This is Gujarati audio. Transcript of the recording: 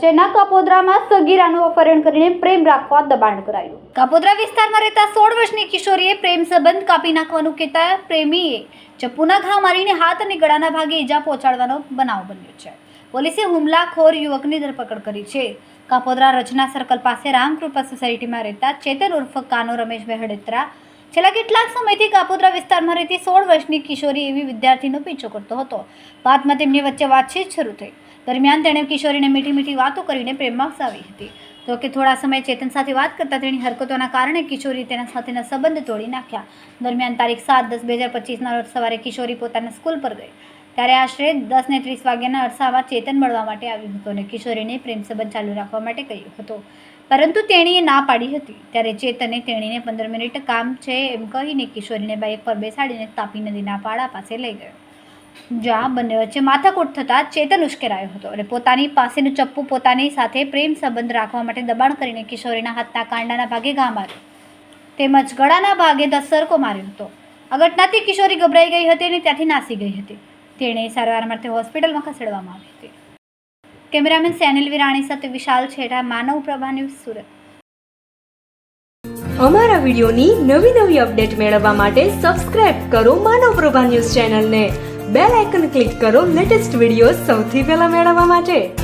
શહેરના કાપોદ્રામાં સગીરાનું અપહરણ કરીને પ્રેમ રાખવા દબાણ કરાયું. કાપોદ્રા વિસ્તારમાં રહેતા સોળ વર્ષની કિશોરીએ પ્રેમ સંબંધ કાપી નાખવાનું કહેતા પ્રેમીએ ચપ્પુના ઘા મારીને હાથ અને ગળાના ભાગે ઈજા પહોંચાડવાનો બનાવ બન્યો છે. પોલીસે હુમલાખોર યુવકની ધરપકડ કરી છે. કાપોદ્રા રચના સર્કલ પાસે રામકૃપા સોસાયટીમાં રહેતા ચેતન ઉર્ફ કાનો રમેશભાઈ હડેત્રા છેલ્લા કેટલાક સમયથી કાપોદ્રા વિસ્તારમાં રહેતી સોળ વર્ષની કિશોરી એવી વિદ્યાર્થીનો પીછો કરતો હતો. બાદમાં તેમની વચ્ચે વાતચીત શરૂ થઈ. દરમિયાન તેણે કિશોરીને મીઠી મીઠી વાતો કરીને પ્રેમમાં ફસાવી હતી. તો કે થોડા સમય ચેતન સાથે વાત કરતા તેની હરકતોના કારણે કિશોરી તેના સાથેના સંબંધ તોડી નાખ્યા. દરમિયાન તારીખ સાત દસ બે હજાર પચીસના રોજ સવારે કિશોરી પોતાના સ્કૂલ પર ગઈ. ત્યારે આશરે દસ ને ત્રીસ વાગ્યાના અરસામાં ચેતન મળવા માટે આવ્યું હતું અને કિશોરીને પ્રેમ સંબંધ ચાલુ રાખવા માટે કહ્યું હતું. પરંતુ તેણીએ ના પાડી હતી. ત્યારે ચેતને તેણીને પંદર મિનિટ કામ છે એમ કહીને કિશોરીને બાઇક પર બેસાડીને તાપી નદીના પાડા પાસે લઈ ગયો. જ્યાં બંને વચ્ચે માથાકૂટ થતાં ચેતન ઉશ્કેરાયો હતો અને પોતાની પાસેનું ચપ્પુ પોતાની સાથે પ્રેમ સંબંધ રાખવા માટે દબાણ કરીને કિશોરીના હાથના કાંડાના ભાગે ઘા માર્યો. તેમજ ગળાના ભાગે દસરકો માર્યો હતો. આ કિશોરી ગભરાઈ ગઈ હતી અને ત્યાંથી નાસી ગઈ હતી. તેણે સારવાર માટે હોસ્પિટલમાં ખસેડવામાં આવી હતી. કેમેરામેન સેનિલ વિરાણી સાથે વિશાલ છેડા, માનવ પ્રભા ન્યૂઝ સુરત. અમારા વિડીયોની નવી નવી અપડેટ મેળવવા માટે સબસ્ક્રાઇબ કરો માનવ પ્રભા ન્યૂઝ ચેનલને. બેલ આઇકન ક્લિક કરો લેટેસ્ટ વીડિયો સૌથી પહેલા મેળવવા માટે.